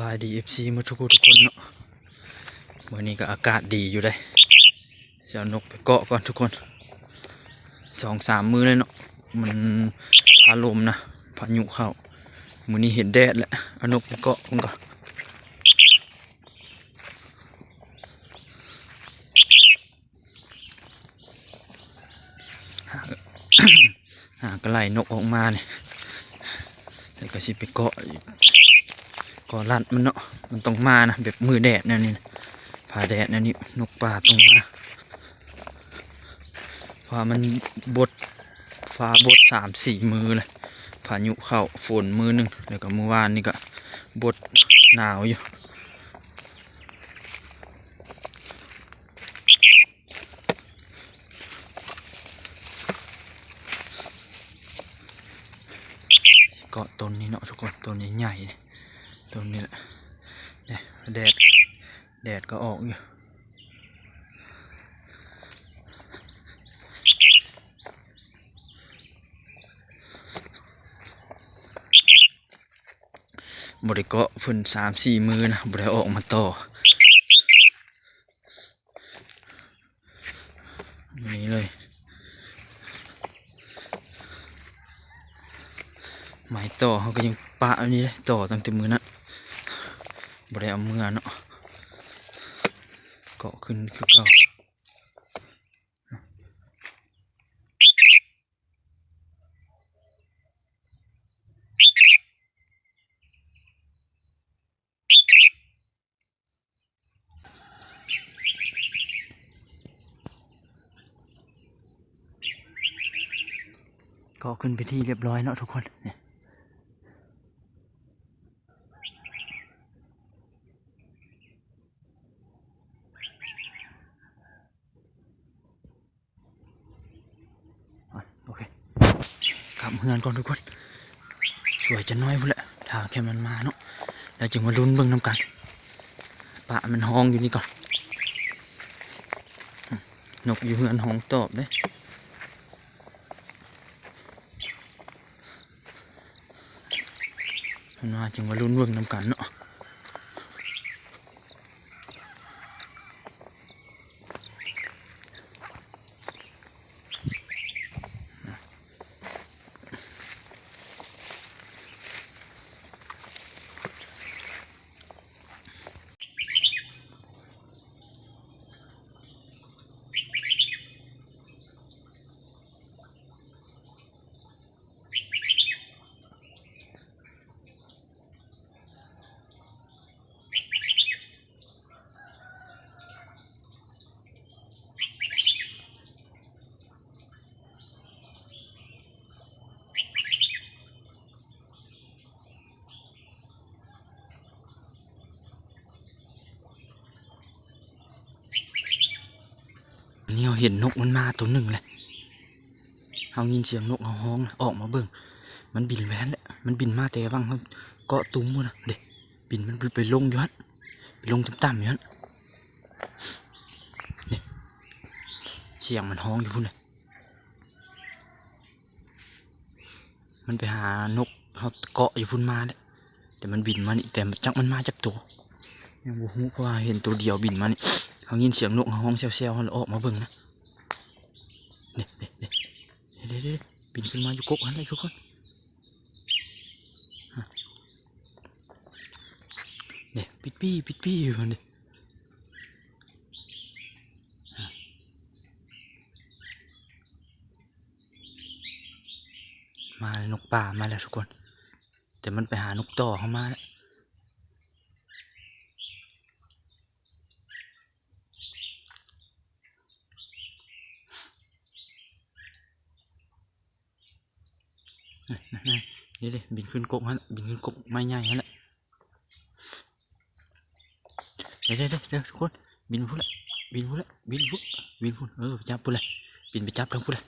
บายดีเอฟซีมาทุกคนทุกคนเนาะวันนี้ก็อากาศดีอยู่ได้จะเอานกไปเกาะก่อนทุกคนสองสามมือเลยเนาะมันพาลมนะพายุเข้ามือนี้เห็นแดดแล้วเอานกไปเกาะก่อนหาหากระไล่นกออกมาเนี่ยแล้วก็สิไปเกาะ กก็ลัดมันเนาะมันต้องมานะแบบมือแดดเนี่ยนี่ผ่าแดดเนี่ยนี่นกป่าต้องมาฟ้ามันบดฟ้าบดสามสี่มือเลยพายุเข้าฝนมือหนึ่งแล้วก็เมื่อวานนี่ก็บดหนาวอยู่เกาะต้นนี้เนาะทุกคนต้นใหญ่ๆ ตรงนี้แหละเนี่ยแดด แดดก็ออกอยู่บริเกาะพิ่นสามสี่มือนะบริออกมาต่อนี่เลย ไม้ต่อเขาก็ยังปะอันนี้เลยต่อตั้งแต่มือนั้น บริเอามือเนาะเกาะขึ้นคือเก่าเกาะขึ้นไปที่เรียบร้อยเนาะทุกคนเนี่ย อะโอเคกลับ เฮือนก่อนทุกคนสวยจะน้อยพุ่นแหละถ้าแค่มันมาเนาะแล้วจึงมาลุ้นเบิ้งน้ำกันปะมันห้องอยู่นี่ก่อนนกอยู่เฮือนห้องตอบเด้มันมาจึงมาลุ้นเบิ้งน้ำกันเนาะ เห็นนกมันมาตัวหนึ่งเลยเอายินเสียงนกเอาห้องนะออกมาเบิ่งมันบินแว้นแหละมันบินมาแต่วังเขาเกาะตุ้มมันนะเด็กบินมันไปลงอยู่ฮันไปลงต่ำๆอยู่ฮันนี่เสียงมันห้องอยู่พุ่นเลยมันไปหานกเขาเกาะอยู่พุ่นมาเนี่ยแต่มันบินมานี่แต่จักมันมาจากตัวยังบ่ฮู้เพราะว่าเห็นตัวเดียวบินมานี่เขายินเสียงนกห้องเซลๆเขาเลยออกมาเบิ่งนะเนี่ยเนี่ยเนี่ยเดี๋ยวเดี๋ยวบินขึ้นมาอยู่กกอันเลยทุกคนเนี่ยปิดปี้ปิดปี้อยู่นี่อะมานกป่ามาแล้วทุกคน แต่มันไปหานกต่อเข้ามาแล้ว นี่เลยบินขึ้นกกฮะบินขึ้นกกไม่ใหญ่ฮะแหละเดี๋ยวเดี๋ยวเดี๋ยวทุกคนบินพูดละบินพูดละบินพูดบินพูดเออไปจับพูดเลยบินไปจับทั้งพูดเลย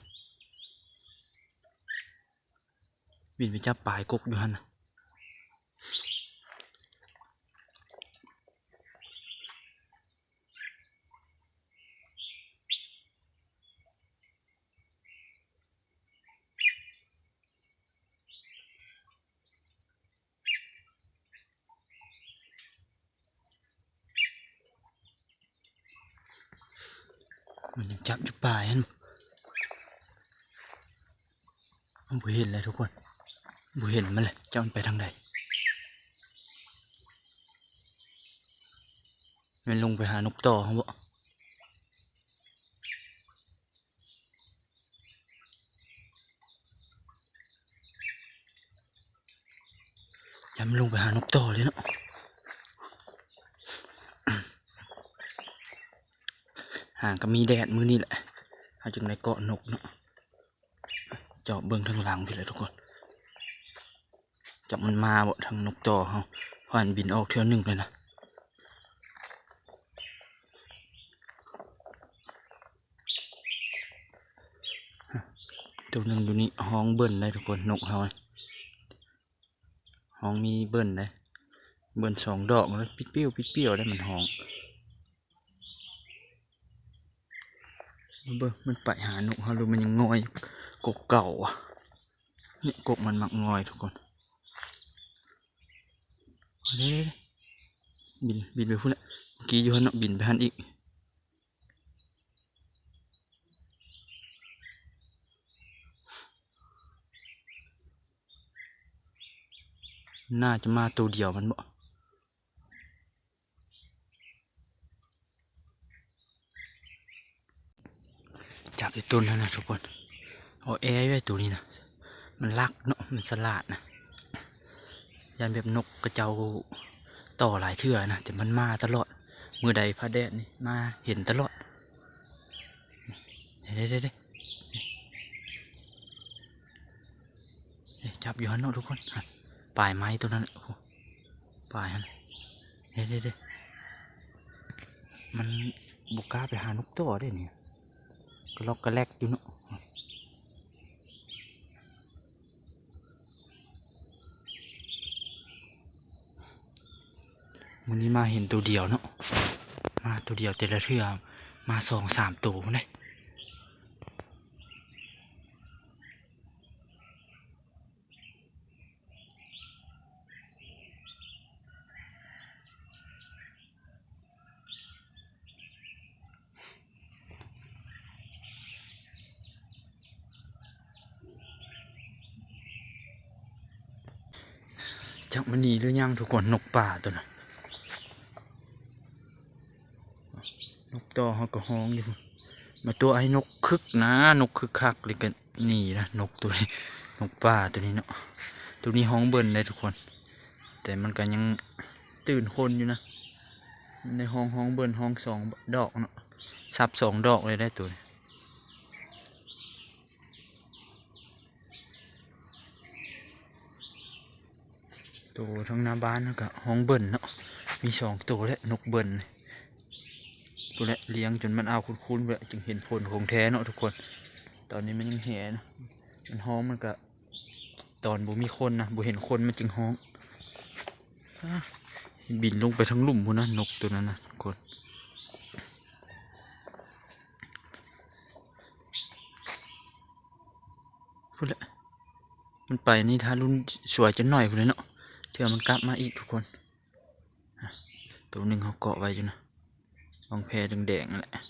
บินไปจับปลายกกอยู่ฮะนะ มันยังจับอยู่ป่าฮันมันบ่เห็นเลยทุกคนบ่เห็นมันเลยจะมันไปทางใดมันลงไปหานกต่อเขาบ่อยังมันลงไปหานกต่อเลยเนาะ ห่างก็มีแดดมือนี่แหละเอาจึงในเกาะนกเนาะเจาะเบิ่งทางหลังพี่เลยทุกคนจับมันมาบ่ทางนกต่อเขาเพราะอันบินออกเทื่อหนึ่งเลยนะตัวหนึ่งอยู่นี่ห้องเบิ้ลเลยทุกคนนกเขาห้องมีเบิ้ลเลยเบิ้ลสองดอกเลยปิดเปี้ยวปิดเปี้ยวได้มันห้อง เบิ่งมันไปหาหนุฮารุมันยังงอยกกเก่าอะนี่กกมันมักงอยทุกคนเด้บินบินไปพุ่นละเมื่อกี้อยู่หันเนาะบินไปหันอีกน่าจะมาตัวเดียวมันบ่ จับไอ้ต้นนั่นนะทุกคนเอาแอร์ไว้ตัวนี้นะมันรักเนาะมันสลาดนะยันแบบนกกระเจ้าต่อหลายเทื่อนะแต่มันมาตลอดมือใดพระแดดนี่มาเห็นตลอดเด้เด้เด้เด้เด้จับอยู่ฮันเนาะทุกคนปลายไม้ตัวนั้นโอ้ปลายฮันเด้เด้เด้มันบุกล้าไปหานกต่อได้เนี่ย ก็ล็อกกระแลกอยู่เนาะมันนี้มาเห็นตัวเดียวเนาะมาตัวเดียวแต่ละเทือมาสองสามตัวเลย จักมันหนีหรือยังทุกคนนกป่าตัวน่ะนกต่อเขาก็ห้องอยู่มาตัวไอ้นกคึกนะ นกคึกคักเลยกันนี่นะนกตัวนี้นกป่าตัวนี้เนาะตัวนี้ห้องเบิ่นเลยทุกคน แต่มันก็ยังตื่นคนอยู่นะในห้องห้องเบิ่นห้องสองดอกเนาะซับสองดอกเลยได้ตัวนี้ ตัวทั้งหน้าบ้านแล้วก็ห้องเบิ่นเนาะมีสองตัวและนกเบิ่นตัวและเลี้ยงจนมันเอาคุ้นๆไปจึงเห็นผลของแท้เนาะทุกคน ตอนนี้มันยังแหนะมันห้องมันก็ ตอนบ่มีคนนะบ่เห็นคนมันจึงห้องบินลงไปทั้งหลุมพูนนะนกตัวนั้นนะทุกคนพูดละมันไปนี่ถ้ารุ่นสวยจะหน่อยพูนเลยเนาะ เดี๋ยวมันกลับมาอีกทุกคน ตัวหนึ่งเขาเกาะไว้อยู่นะบางแพแดงๆนั่นแหละ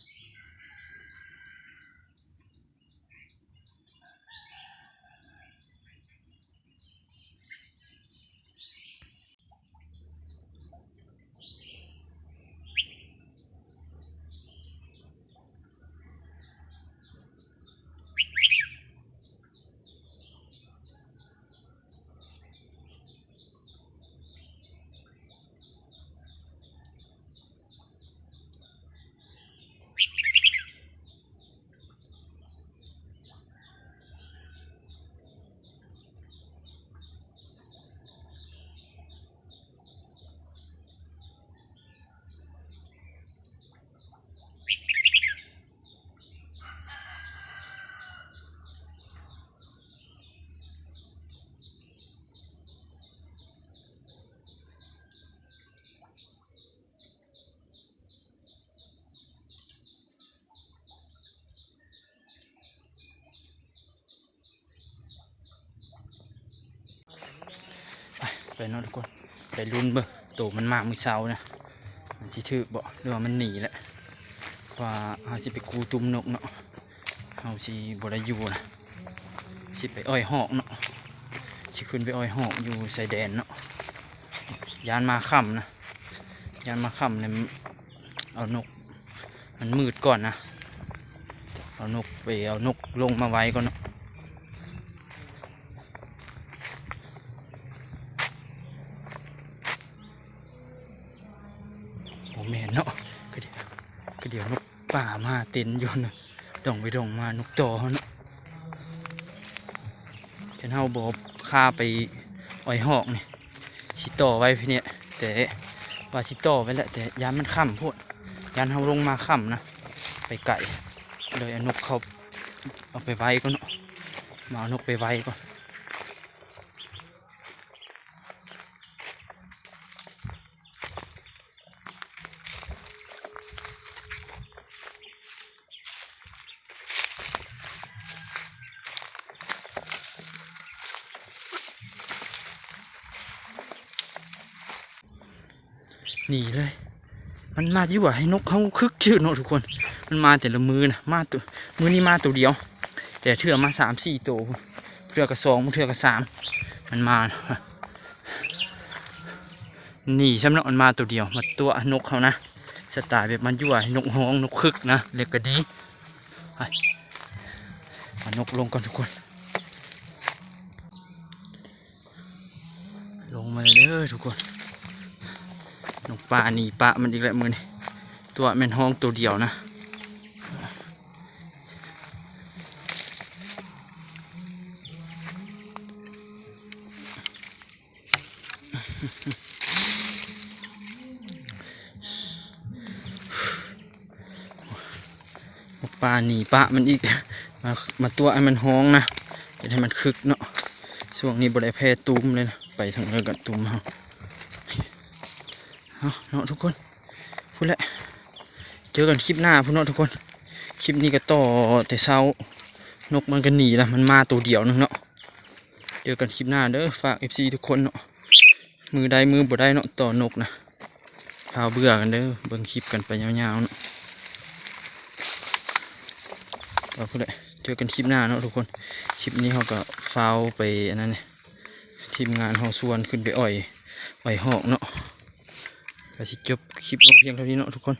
เนาะทุกคนไปลุ้นเบิ่งโตมันมากมือเช้านะมันสิถือบ่หรือว่ามันหนีแล้วว่าเฮาสิไปกูตุ่มนกเนาะเฮาสิบ่ได้อยู่นะสิไปอ้อยหอกเนาะสิขึ้นไปอ้อยหอกอยู่ชายแดนเนาะยานมาค่ำนะยานมาค่ำเนี่ยเอานก มันมืดก่อนนะเอานกไปเอานกลงมาไว้ก่อนเนาะ แม่นเนาะก็เดี๋ยวก็เดี๋ยวนกป่ามาเต็นอยู่นะดองไปดองมานกจอเขาเนาะฉันเฮาบอกข้าไปอ้อยหอกนี่ชิต่อไว้พี่เนี่ยแต่ว่าชิต่อไว้แหละแต่ยานมันค่ำโพดยานเฮาลงมาค่ำนะไปไก่เลยอานกเขาเอาไปไว้ก่อนเนาะมาเอานกไปไว้ก่อน หนีเลย มันมาที่ว่าให้นกเขาคึกชื่อเนะทุกคน มันมาแต่ละมือนะมาตัวมือนี้มาตัวเดียว แต่เทื่อมาสามสี่ตัวเทื่อกระสองเทื่อกระสามมันมาหนีสำนักมันมาตัวเดียวมาตัวนกเขานะสไตล์แบบมันยั่วให้นกฮ้องนกคึกนะเล็กก็ดีเอานกลงก่อนทุกคน ลงมาเลยเด้อทุกคน นกป่าหนีปะมันอีกแล้วมือนี่ตัวแม่นห้องตัวเดียวนะนกป่าหนีปะมันอีกมามาตัวไอ้มันห้องนะจะให้มันคึกเนาะช่วงนี้บริแพ้ตูมเลยนะไปทางเรือกับตูมเฮา เอาเนาะทุกคนพูดแหละเจอกันคลิปหน้าพูดเนาะทุกคน คลิปนี้ก็ต่อแต่เช้านกมันก็หนีละมันมาตัวเดียวนึงเนาะเจอกันคลิปหน้าเด้อฝาก FC ทุกคนเนาะมือใดมือบ่ได้เนาะต่อนกนะพาเบื่อกันเด้อเบิ่งคลิปกันไปยาวๆเนาะก็พูดแหละเจอกันคลิปหน้าเนาะทุกคนคลิปนี้เขาก็ฟาวไปอันนั้นเนี่ยทีมงานเขาส่วนขึ้นไปอ่อยอ่อยหอกเนาะ ก็สิจบคลิปลงเพียงเท่านี้เนาะทุกคน